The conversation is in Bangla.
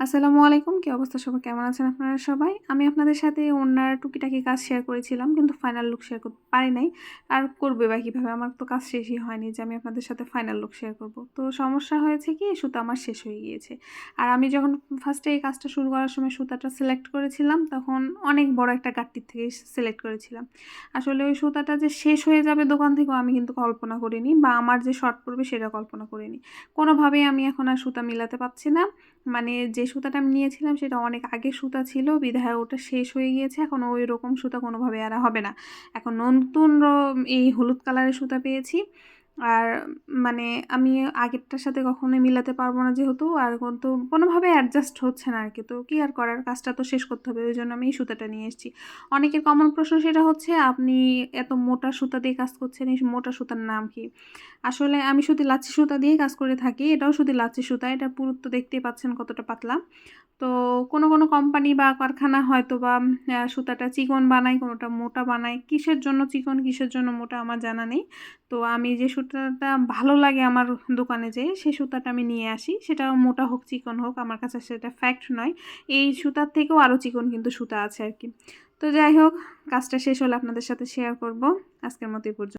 আসসালামু আলাইকুম, কি অবস্থা সবাই কেমন আছেন আপনারা সবাই? আমি আপনাদের সাথে ওনার টুকিটাকি কাজ শেয়ার করেছিলাম, কিন্তু ফাইনাল লুক শেয়ার করতে পারি নাই। আর করবে বা কীভাবে? আমার তো কাজ শেষই হয়নি যে আমি আপনাদের সাথে ফাইনাল লুক শেয়ার করব। তো সমস্যা হয়েছে কি, সুতা আমার শেষ হয়ে গিয়েছে। আর আমি যখন ফার্স্টে এই কাজটা শুরু করার সময় সুতাটা সিলেক্ট করেছিলাম, তখন অনেক বড় একটা গাঁটটির থেকে সিলেক্ট করেছিলাম। আসলে ওই সুতাটা যে শেষ হয়ে যাবে দোকান থেকেও আমি কিন্তু কল্পনা করিনি, বা আমার যে শর্ট পড়বে সেটা কল্পনা করিনি। কোনোভাবেই আমি এখন আর সুতা মিলাতে পারছি না। মানে যে সুতাটা আমি নিয়েছিলাম, সেটা অনেক আগে সুতা ছিল, বিধায় ওটা শেষ হয়ে গিয়েছে, এখন ওই রকম সুতা কোনোভাবে আর হবে না। এখন নতুন এই হলুদ কালারের সুতা পেয়েছি। আর মানে আমি আগেরটার সাথে কখনোই মিলাতে পারব না যেহেতু, আর তো কোনোভাবে অ্যাডজাস্ট হচ্ছে না আর কি তো কী আর করার? কাজটা তো শেষ করতে হবে ওই জন্য আমি এই সুতাটা নিয়ে এসেছি। অনেকের কমন প্রশ্ন সেটা হচ্ছে, আপনি এত মোটা সুতা দিয়ে কাজ করছেন, এই মোটা সুতার নাম কি? আসলে আমি শুধু লাচ্ছি সুতা দিয়েই কাজ করে থাকি, এটাও শুধু লাচ্ছি সুতা, এটা পুরুত্ব দেখতেই পাচ্ছেন কতটা পাতলা। তো কোনো কোনো কোম্পানি বা কারখানা হয়তো বা সুতাটা চিকন বানায়, কোনোটা মোটা বানায়, কিসের জন্য চিকন, কিসের জন্য মোটা আমার জানা নেই। তো আমি যে সুতাটা ভালো লাগে আমার দোকানে যে সেই সুতাটা আমি নিয়ে আসি। সেটা মোটা হোক, চিকন হোক, আমার কাছে সেটা ফ্যাক্ট নয়। এই সুতার থেকেও আরও চিকন কিন্তু সুতা আছে আর কি। তো যাই হোক, কাজটা শেষ হলে আপনাদের সাথে শেয়ার করব। আজকের মতো পর্যন্ত।